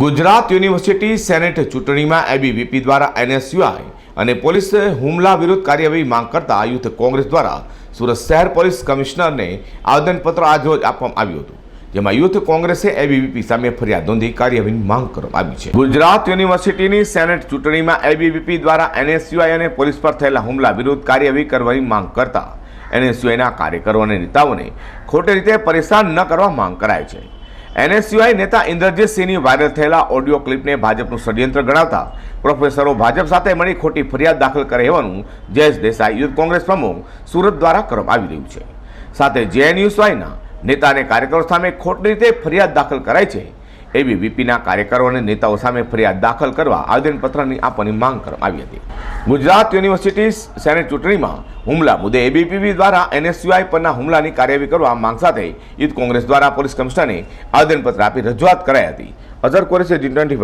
Gujarat university senate ચૂંટણીમાં ABVP દ્વારા NSUI અને પોલીસ હુમલા વિરુદ્ધ કાર્યવાહી માંગ કરતા યુથ કોંગ્રેસ દ્વારા સુરત શહેર પોલીસ કમિશનરને આવેદનપત્ર આજરોજ આપવામાં આવ્યું હતું, જેમાં યુથ કોંગ્રેસે એબીવીપી સામે ફરિયાદ નોંધી કાર્યવાહીની માંગ કરવામાં આવી છે. ગુજરાત યુનિવર્સિટીની સેનેટ ચૂંટણીમાં એબીવીપી દ્વારા એનએસયુઆઈ અને પોલીસ પર થયેલા હુમલા વિરુદ્ધ કાર્યવાહી કરવાની માંગ કરતા એનએસયુઆઈના કાર્યકરો અને નેતાઓને ખોટી રીતે પરેશાન ન કરવા માંગ કરાય છે. એનએસયુઆઈ નેતા ઇન્દ્રજીતસિંહની વાયરલ થયેલા ઓડિયો ક્લિપને ભાજપનું ષડયંત્ર ગણાવતા પ્રોફેસરો ભાજપ સાથે મળી ખોટી ફરિયાદ દાખલ કરે હોવાનું જયેશ દેસાઈ યુથ કોંગ્રેસ પ્રમુખ સુરત દ્વારા કરવામાં આવી રહ્યું છે. સાથે જેએનયુસવાયના નેતા અને કાર્યકરો સામે ખોટી રીતે ફરિયાદ દાખલ કરાઈ છે. એવી વીપીના કાર્યકરો અને નેતાઓ સામે ફરિયાદ દાખલ કરવા આવેદનપત્રની આપવાની માંગ કરવામાં આવી હતી. ગુજરાત યુનિવર્સિટી સેનેટ ચૂંટણીમાં હુમલા મુદ્દે એબીપીવી દ્વારા એનએસયુઆઈ પરના હુમલાની કાર્યવાહી કરવા માંગ સાથે યુથ કોંગ્રેસ દ્વારા પોલીસ કમિશનરને આવેદનપત્ર આપી રજૂઆત કરાઈ હતી. Azhar કોરેસે G twenty